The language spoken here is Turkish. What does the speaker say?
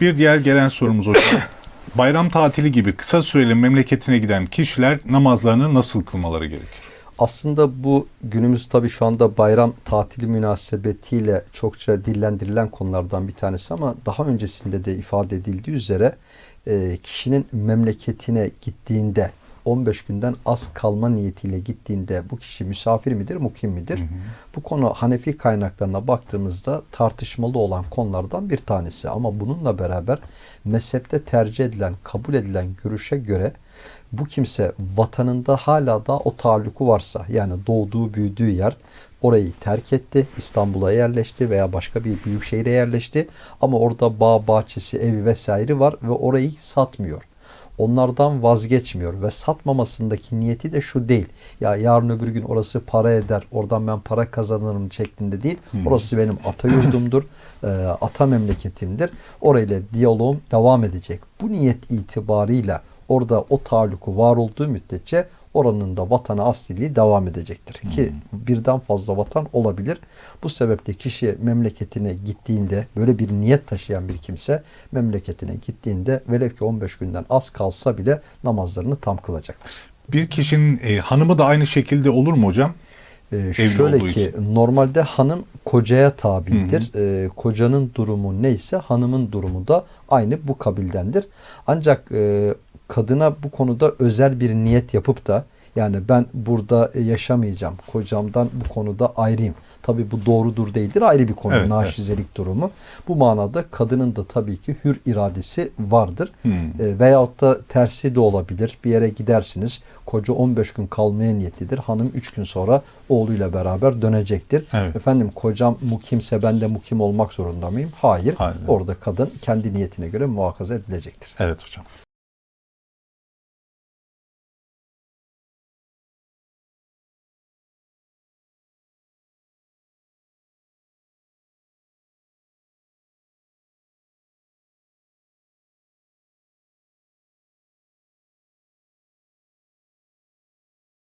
Bir diğer gelen sorumuz hocam. Bayram tatili gibi kısa süreli memleketine giden kişiler namazlarını nasıl kılmaları gerekir? Aslında bu günümüz tabii şu anda bayram tatili münasebetiyle çokça dillendirilen konulardan bir tanesi ama daha öncesinde de ifade edildiği üzere e, kişinin memleketine gittiğinde 15 günden az kalma niyetiyle gittiğinde bu kişi misafir midir, mukim midir? Bu konu Hanefi kaynaklarına baktığımızda tartışmalı olan konulardan bir tanesi. Ama bununla beraber mezhepte tercih edilen, kabul edilen görüşe göre bu kimse vatanında hala da o taalluku varsa yani doğduğu büyüdüğü yer orayı terk etti. İstanbul'a yerleşti veya başka bir büyük şehire yerleşti. Ama orada bağ, bahçesi, evi vesaire var ve orayı satmıyor onlardan vazgeçmiyor ve satmamasındaki niyeti de şu değil. Ya yarın öbür gün orası para eder, oradan ben para kazanırım şeklinde değil. Orası benim ata yurdumdur, e, ata memleketimdir. Orayla diyaloğum devam edecek. Bu niyet itibarıyla orada o taalluku var olduğu müddetçe oranın da vatana asliliği devam edecektir. Ki birden fazla vatan olabilir. Bu sebeple kişi memleketine gittiğinde böyle bir niyet taşıyan bir kimse memleketine gittiğinde velev ki 15 günden az kalsa bile namazlarını tam kılacaktır. Bir kişinin e, hanımı da aynı şekilde olur mu hocam? Ee, şöyle ki normalde hanım kocaya tabidir. Ee, kocanın durumu neyse hanımın durumu da aynı bu kabildendir. Ancak e, kadına bu konuda özel bir niyet yapıp da yani ben burada yaşamayacağım. Kocamdan bu konuda ayrıyım. Tabi bu doğrudur değildir ayrı bir konu. Evet, naşizelik durumu. Bu manada kadının da tabii ki hür iradesi vardır. Hmm. E, veyahut da tersi de olabilir. Bir yere gidersiniz. Koca 15 gün kalmaya niyetlidir. Hanım 3 gün sonra oğluyla beraber dönecektir. Evet. Efendim kocam mukimse ben de mukim olmak zorunda mıyım? Hayır. Hayır. Orada kadın kendi niyetine göre muhakaza edilecektir. Evet hocam.